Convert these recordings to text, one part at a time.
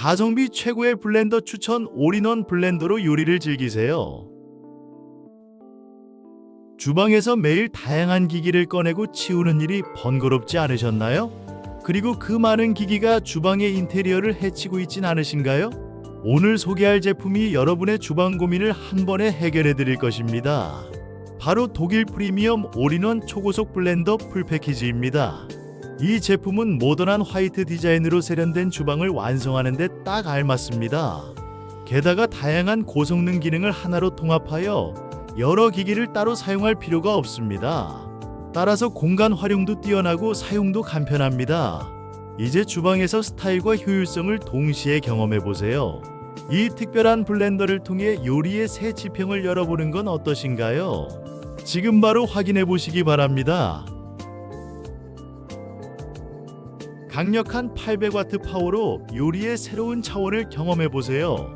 가성비 최고의 블렌더 추천 올인원 블렌더로 요리를 즐기세요. 주방에서 매일 다양한 기기를 꺼내고 치우는 일이 번거롭지 않으셨나요? 그리고 그 많은 기기가 주방의 인테리어를 해치고 있진 않으신가요? 오늘 소개할 제품이 여러분의 주방 고민을 한 번에 해결해 드릴 것입니다. 바로 독일 프리미엄 올인원 초고속 블렌더 풀 패키지입니다. 이 제품은 모던한 화이트 디자인으로 세련된 주방을 완성하는 데 딱 알맞습니다. 게다가 다양한 고성능 기능을 하나로 통합하여 여러 기기를 따로 사용할 필요가 없습니다. 따라서 공간 활용도 뛰어나고 사용도 간편합니다. 이제 주방에서 스타일과 효율성을 동시에 경험해 보세요. 이 특별한 블렌더를 통해 요리의 새 지평을 열어보는 건 어떠신가요? 지금 바로 확인해 보시기 바랍니다. 강력한 800와트 파워로 요리의 새로운 차원을 경험해 보세요.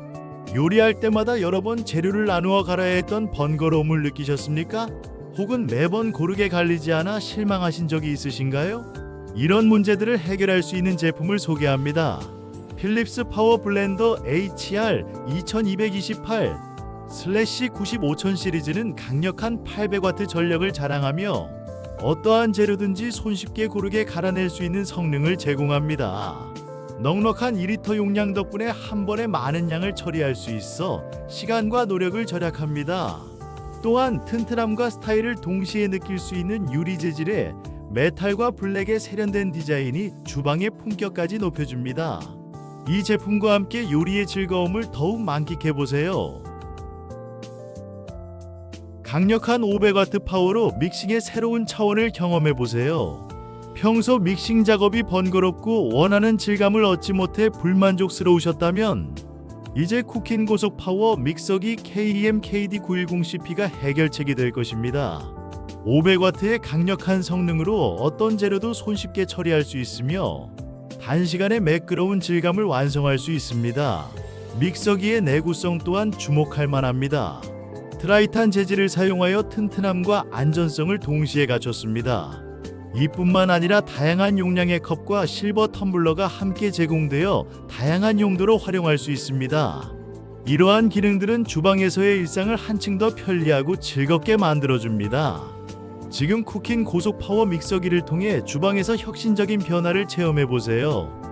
요리할 때마다 여러 번 재료를 나누어 갈아야 했던 번거로움을 느끼셨습니까? 혹은 매번 고르게 갈리지 않아 실망하신 적이 있으신가요? 이런 문제들을 해결할 수 있는 제품을 소개합니다. 필립스 파워 블렌더 HR 2228 슬래시 95000 시리즈는 강력한 800와트 전력을 자랑하며 어떠한 재료든지 손쉽게 고르게 갈아낼 수 있는 성능을 제공합니다. 넉넉한 2리터 용량 덕분에 한 번에 많은 양을 처리할 수 있어 시간과 노력을 절약합니다. 또한 튼튼함과 스타일을 동시에 느낄 수 있는 유리 재질의 메탈과 블랙의 세련된 디자인이 주방의 품격까지 높여줍니다. 이 제품과 함께 요리의 즐거움을 더욱 만끽해 보세요. 강력한 500와트 파워로 믹싱의 새로운 차원을 경험해 보세요. 평소 믹싱 작업이 번거롭고 원하는 질감을 얻지 못해 불만족스러우셨다면 이제 쿠킨 고속 파워 믹서기 E KEM KD910CP가 해결책이 될 것입니다. 500와트의 강력한 성능으로 어떤 재료도 손쉽게 처리할 수 있으며 단시간에 매끄러운 질감을 완성할 수 있습니다. 믹서기의 내구성 또한 주목할 만합니다. 트라이탄 재질을 사용하여 튼튼함과 안전성을 동시에 갖췄습니다. 이뿐만 아니라 다양한 용량의 컵과 실버 텀블러가 함께 제공되어 다양한 용도로 활용할 수 있습니다. 이러한 기능들은 주방에서의 일상을 한층 더 편리하고 즐겁게 만들어줍니다. 지금 쿠킨 고속 파워 믹서기를 통해 주방에서 혁신적인 변화를 체험해 보세요.